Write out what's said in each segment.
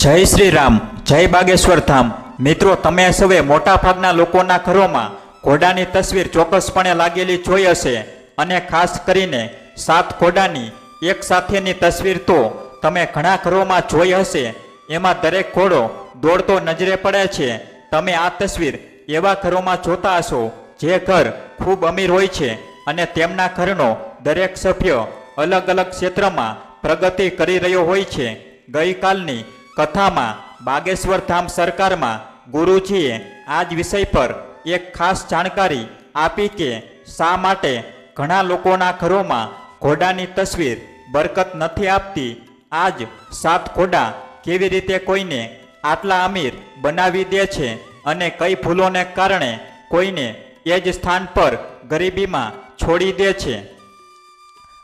જય શ્રી રામ જય બાગેશ્વર ધામ. મિત્રો, તમે સૌએ મોટાભાગના લોકોના ઘરોમાં ઘોડાની તસવીર ચોક્કસપણે લાગેલી જોઈ હશે અને ખાસ કરીને સાત ઘોડાની એક સાથેની તસવીર તો તમે ઘણા ઘરોમાં જોઈ હશે. એમાં દરેક ઘોડો દોડતો નજરે પડે છે. તમે આ તસવીર એવા ઘરોમાં જોતા હશો જે ઘર ખૂબ અમીર હોય છે અને તેમના ઘરનો દરેક સભ્ય અલગ અલગ ક્ષેત્રમાં પ્રગતિ કરી રહ્યો હોય છે. ગઈકાલની કથામાં, બાગેશ્વર ધામ સરકારમાં ગુરુજીએ આ જ વિષય પર એક ખાસ જાણકારી આપી કે શા માટે ઘણા લોકોના ઘરોમાં ઘોડાની તસવીર બરકત નથી આપતી, આજ સાત ઘોડા કેવી રીતે કોઈને આટલા અમીર બનાવી દે છે અને કઈ ભૂલોને કારણે કોઈને એ જ સ્થાન પર ગરીબીમાં છોડી દે છે?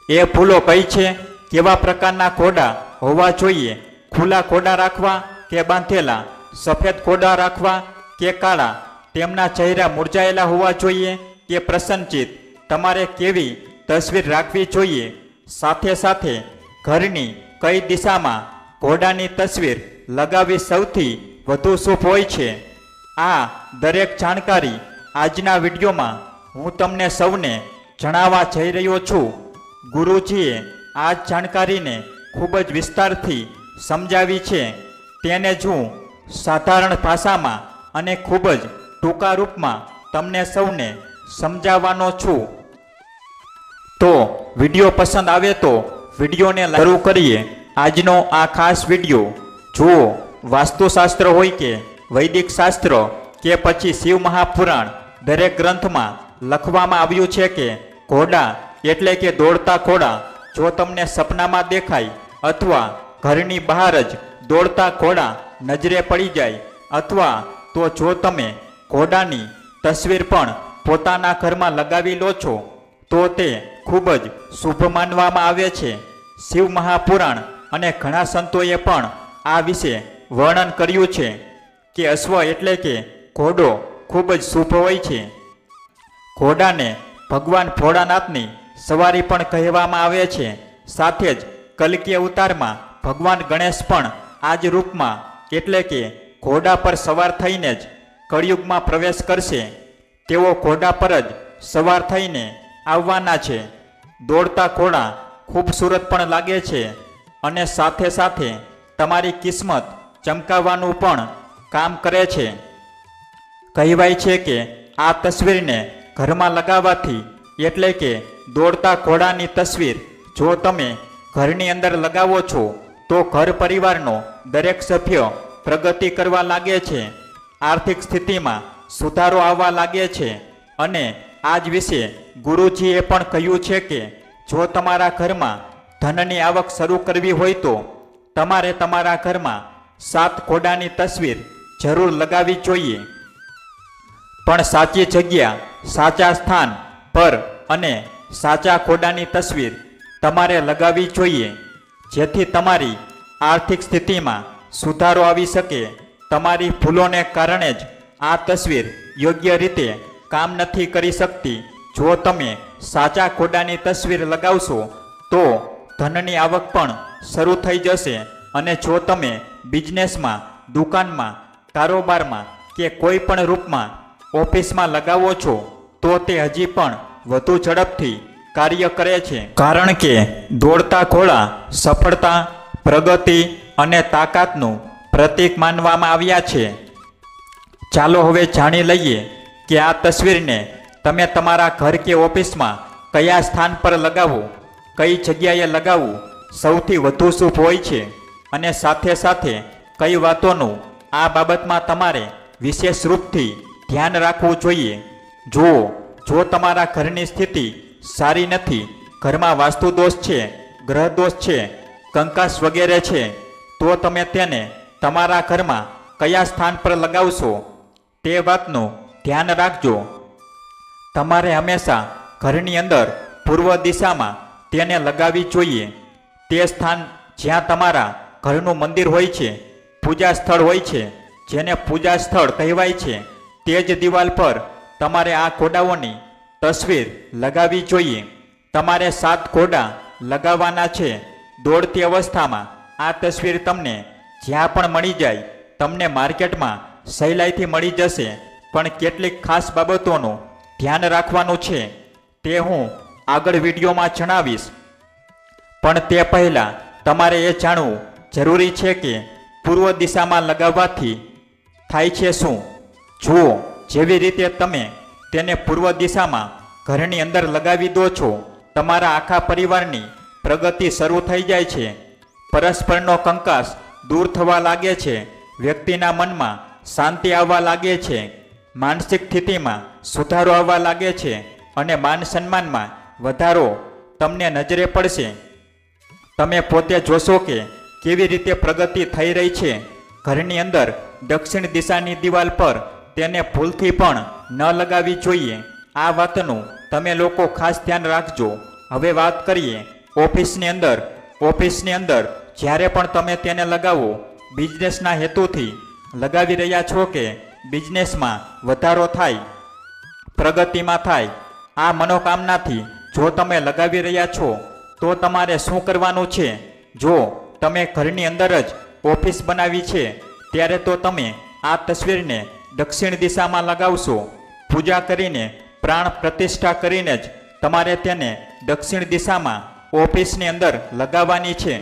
એ ભૂલો કઈ છે? કેવા પ્રકારના ઘોડા હોવા જોઈએ? ખુલ્લા કોડા રાખવા કે બાંધેલા, સફેદ કોડા રાખવા કે કાળા, તેમના ચહેરા મુરઝાયેલા હોવા જોઈએ કે પ્રસન્નચિત તમારે કેવી તસવીર રાખવી જોઈએ? સાથે સાથે ઘરની કઈ દિશામાં ઘોડાની તસવીર લગાવવી સૌથી વધુ શુભ હોય છે? આ દરેક જાણકારી આજના વિડીયોમાં હું તમને સૌને જણાવવા જઈ રહ્યો છું. ગુરુજીએ આ જાણકારીને ખૂબ જ વિસ્તારથી સમજાવી છે. તેને જ હું સાધારણ ભાષામાં અને ખૂબ જ ટૂંકા રૂપમાં તમને સૌને સમજાવવાનો છું. તો વીડિયો પસંદ આવે તો વિડીયોને શરૂ કરીએ. આજનો આ ખાસ વીડિયો, જુઓ, વાસ્તુશાસ્ત્ર હોય કે વૈદિક શાસ્ત્ર કે પછી શિવ મહાપુરાણ, દરેક ગ્રંથમાં લખવામાં આવ્યું છે કે ઘોડા એટલે કે દોડતા ઘોડા, જો તમને સપનામાં દેખાય અથવા ઘરની બહાર જ દોડતા ઘોડા નજરે પડી જાય. અથવા તો જો તમે ઘોડાની તસવીર પણ પોતાના ઘરમાં લગાવી લો છો, તો તે ખૂબ જ શુભ માનવામાં આવે છે. શિવ મહાપુરાણ અને ઘણા સંતોએ પણ આ વિશે વર્ણન કર્યું છે કે અશ્વ એટલે કે ઘોડો ખૂબ જ શુભ હોય છે. ઘોડાને ભગવાન ભોળાનાથની સવારી પણ કહેવામાં આવે છે. સાથે જ કલકી અવતારમાં ભગવાન ગણેશ પણ આ જ રૂપમાં, એટલે કે ઘોડા પર સવાર થઈને જ કળિયુગમાં પ્રવેશ કરશે. તેઓ ઘોડા પર જ સવાર થઈને આવવાના છે. દોડતા ઘોડા ખૂબસૂરત પણ લાગે છે અને સાથે સાથે તમારી કિસ્મત ચમકાવવાનું પણ કામ કરે છે. કહેવાય છે કે આ તસવીરને ઘરમાં લગાવવાથી એટલે કે દોડતા ઘોડાની તસવીર જો તમે ઘરની અંદર લગાવો છો તો ઘર પરિવારનો દરેક સભ્ય પ્રગતિ કરવા લાગે છે, આર્થિક સ્થિતિમાં સુધારો આવવા લાગે છે અને આજ વિશે ગુરુજીએ પણ કહ્યું છે કે, જો તમારા ઘરમાં ધનની આવક શરૂ કરવી હોય તો તમારે તમારા ઘરમાં સાત ઘોડાની તસવીર જરૂર લગાવવી જોઈએ. પણ સાચી જગ્યા, સાચા સ્થાન પર અને સાચા ઘોડાની તસવીર તમારે લગાવવી જોઈએ. જેથી તમારી આર્થિક સ્થિતિમાં સુધારો આવી શકે. તમારી ભૂલોને કારણે જ આ તસવીર યોગ્ય રીતે કામ નથી કરી શકતી. જો તમે સાચા ખોડાની તસવીર લગાવશો, તો ધનની આવક પણ શરૂ થઈ જશે. અને જો તમે બિઝનેસમાં, દુકાનમાં, કારોબારમાં કે કોઈ પણ રૂપમાં ઓફિસમાં લગાવો છો, તો તે હજી પણ વધુ ઝડપથી કાર્ય કરે છે. કારણ કે દોડતા ઘોડા સફળતા, પ્રગતિ અને તાકાતનું પ્રતીક માનવામાં આવ્યા છે. ચાલો હવે જાણી લઈએ કે આ તસવીરને તમે તમારા ઘર કે ઓફિસમાં કયા સ્થાન પર લગાવો, કઈ જગ્યાએ લગાવવું સૌથી વધુ શુભ હોય છે અને સાથે સાથે કઈ વાતોનું આ બાબતમાં તમારે વિશેષ રૂપથી ધ્યાન રાખવું જોઈએ. જુઓ, જો તમારા ઘરની સ્થિતિ સારી નથી. ઘરમાં વાસ્તુ દોષ છે, ગ્રહ દોષ છે, કંકાસ વગેરે છે, તો તમે તેને તમારા ઘરમાં કયા સ્થાન પર લગાવશો? તે વાતનું ધ્યાન રાખજો. તમારે હંમેશા ઘરની અંદર પૂર્વ દિશામાં તેને લગાવવી જોઈએ. તે સ્થાન જ્યાં તમારા ઘરનું મંદિર હોય છે, પૂજા સ્થળ હોય છે, જેને પૂજા સ્થળ કહેવાય છે, તે જ દિવાલ પર તમારે આ ઘોડાઓની તસવીર લગાવવી જોઈએ. તમારે સાત ઘોડા લગાવવાના છે. દોડતી અવસ્થામાં આ તસવીર તમને જ્યાં પણ મળી જાય, તમને માર્કેટમાં સહેલાઈથી મળી જશે. પણ કેટલીક ખાસ બાબતોનું ધ્યાન રાખવાનું છે. તે હું આગળ વિડીયોમાં જણાવીશ. પણ તે પહેલાં તમારે એ જાણવું જરૂરી છે કે પૂર્વ દિશામાં લગાવવાથી થાય છે શું? જુઓ, જેવી રીતે તમે તેને પૂર્વ દિશામાં ઘરની અંદર લગાવી દો છો. તમારા આખા પરિવારની પ્રગતિ શરૂ થઈ જાય છે. પરસ્પરનો કંકાસ દૂર થવા લાગે છે. વ્યક્તિના મનમાં શાંતિ આવવા લાગે છે. માનસિક સ્થિતિમાં સુધારો આવવા લાગે છે અને માન સન્માનમાં વધારો તમને નજરે પડશે. તમે પોતે જોશો કે કેવી રીતે પ્રગતિ થઈ રહી છે. ઘરની અંદર દક્ષિણ દિશાની દિવાલ પર તેને ભૂલથી પણ ન લગાવવી જોઈએ. આ વાતનું તમે લોકો ખાસ ધ્યાન રાખજો. હવે વાત કરીએ ઓફિસની અંદર. ઓફિસની અંદર જ્યારે પણ તમે તેને લગાવો, બિઝનેસના હેતુથી લગાવી રહ્યા છો કે બિઝનેસમાં વધારો થાય, પ્રગતિમાં થાય, આ મનોકામનાથી જો તમે લગાવી રહ્યા છો, તો તમારે શું કરવાનું છે? જો તમે ઘરની અંદર જ ઓફિસ બનાવી છે, ત્યારે તો તમે આ તસવીરને દક્ષિણ દિશામાં લગાવશો. પૂજા કરીને, પ્રાણ પ્રતિષ્ઠા કરીને જ તમારે તેને દક્ષિણ દિશામાં ઓફિસની અંદર લગાવવાની છે.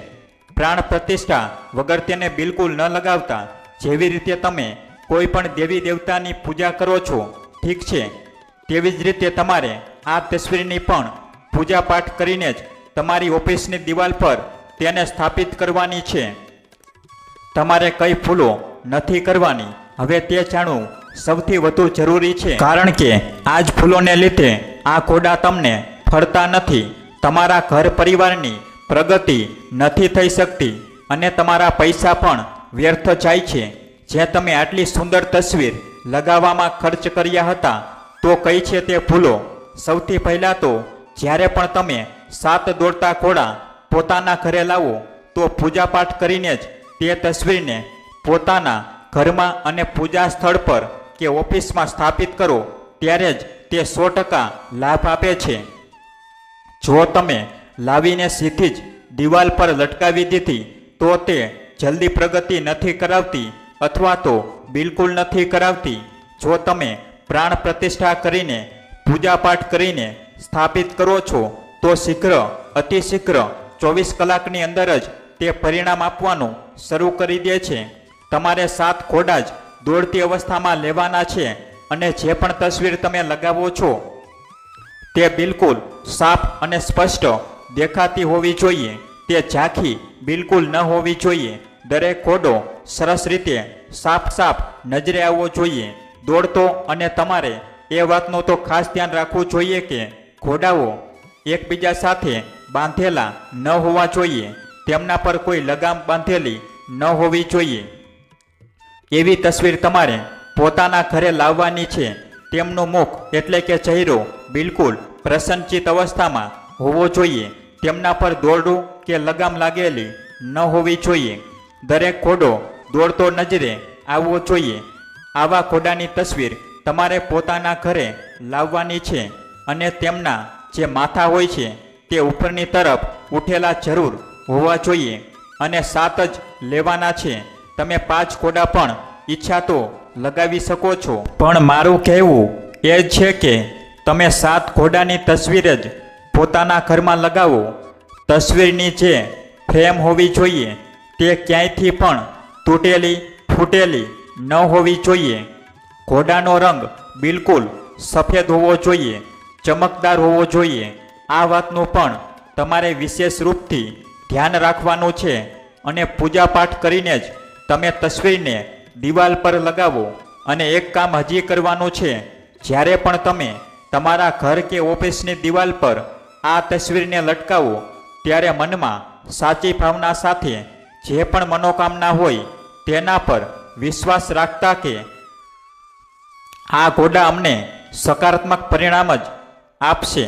પ્રાણ પ્રતિષ્ઠા વગર તેને બિલકુલ ન લગાવતા, જેવી રીતે તમે કોઈ પણ દેવી દેવતાની પૂજા કરો છો, ઠીક છે. તેવી જ રીતે તમારે આ તસવીરની પણ પૂજા પાઠ કરીને જ તમારી ઓફિસની દિવાલ પર તેને સ્થાપિત કરવાની છે. તમારે કઈ ફૂલો નથી કરવાની. હવે તે જાણવું સૌથી વધુ જરૂરી છે. કારણ કે આ જ ફૂલોને લીધે આ કોડા તમને ફરતા નથી. તમારા ઘર પરિવારની પ્રગતિ નથી થઈ શકતી અને તમારા પૈસા પણ વ્યર્થ જાય છે. જે તમે આટલી સુંદર તસવીર લગાવવામાં ખર્ચ કર્યા હતા, તો કઈ છે તે ફૂલો? સૌથી પહેલાં તો જ્યારે પણ તમે સાત દોડતા કોડા પોતાના ઘરે લાવો, તો પૂજાપાઠ કરીને જ તે તસવીરને પોતાના ઘરમાં અને પૂજા સ્થળ પર કે ઓફિસમાં સ્થાપિત કરો, ત્યારે જ તે સો ટકા લાભ આપે છે. જો તમે લાવીને સીધી જ દિવાલ પર લટકાવી દીધી, તો તે જલ્દી પ્રગતિ નથી કરાવતી અથવા તો બિલકુલ નથી કરાવતી. જો તમે પ્રાણ પ્રતિષ્ઠા કરીને પૂજાપાઠ કરીને સ્થાપિત કરો છો, તો શીઘ્ર અતિ શીઘ્ર ચોવીસ કલાકની અંદર જ તે પરિણામ આપવાનું શરૂ કરી દે છે. તમારે સાત ખોડા જ દોડતી અવસ્થામાં લેવાના છે અને જે પણ તસવીર તમે લગાવો છો, તે બિલકુલ સાફ અને સ્પષ્ટ દેખાતી હોવી જોઈએ. તે ઝાંખી બિલકુલ ન હોવી જોઈએ. દરેક ખોડો સરસ રીતે સાફ સાફ નજરે આવવો જોઈએ. દોડતો અને તમારે એ વાતનું તો ખાસ ધ્યાન રાખવું જોઈએ કે ઘોડાઓ એકબીજા સાથે બાંધેલા ન હોવા જોઈએ. તેમના પર કોઈ લગામ બાંધેલી ન હોવી જોઈએ. એવી તસવીર તમારે પોતાના ઘરે લાવવાની છે. તેમનું મુખ એટલે કે ચહેરો બિલકુલ પ્રસન્નચિત અવસ્થામાં હોવો જોઈએ. તેમના પર દોરડું કે લગામ લાગેલી ન હોવી જોઈએ. દરેક ઘોડો દોડતો નજરે આવવો જોઈએ. આવા ઘોડાની તસવીર તમારે પોતાના ઘરે લાવવાની છે અને તેમના જે માથા હોય છે તે ઉપરની તરફ ઉઠેલા જરૂર હોવા જોઈએ અને સાત જ લેવાના છે. તમે પાંચ કોડા પણ ઈચ્છા તો લગાવી શકો છો. પણ મારું કહેવું એ છે કે તમે સાત ઘોડાની તસવીર જ પોતાના ઘરમાં લગાવો. તસવીરની જે ફ્રેમ હોવી જોઈએ તે ક્યાંયથી પણ તૂટેલી, ફૂટેલી ન હોવી જોઈએ. ઘોડાનો રંગ બિલકુલ સફેદ હોવો જોઈએ, ચમકદાર હોવો જોઈએ. આ વાતનું પણ તમારે વિશેષ રૂપથી ધ્યાન રાખવાનું છે અને પૂજાપાઠ કરીને જ તમે તસવીરને દિવાલ પર લગાવો અને એક કામ હજી કરવાનું છે. જ્યારે પણ તમે તમારા ઘર કે ઓફિસની દિવાલ પર આ તસવીરને લટકાવો, ત્યારે મનમાં સાચી ભાવના સાથે જે પણ મનોકામના હોય તેના પર વિશ્વાસ રાખતા કે આ ઘોડા અમને સકારાત્મક પરિણામ જ આપશે.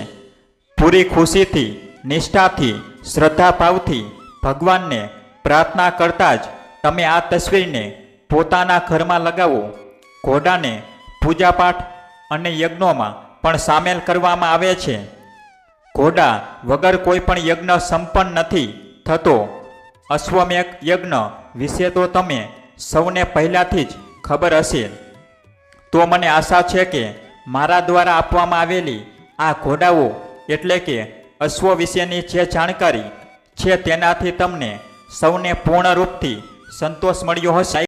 પૂરી ખુશીથી, નિષ્ઠાથી, શ્રદ્ધાભાવથી ભગવાનને પ્રાર્થના કરતા જ તમે આ તસવીરને પોતાના ઘરમાં લગાવો, ઘોડાને પૂજાપાઠ અને યજ્ઞોમાં પણ સામેલ કરવામાં આવે છે. ઘોડા વગર કોઈ પણ યજ્ઞ સંપન્ન નથી થતો. અશ્વમેક યજ્ઞ વિશે તો તમે સૌને પહેલાંથી જ ખબર હશે. તો મને આશા છે કે મારા દ્વારા આપવામાં આવેલી આ ઘોડાઓ એટલે કે અશ્વ વિશેની જે જાણકારી છે તેનાથી તમને સૌને પૂર્ણ રૂપથી સંતોષ મળ્યો હશે.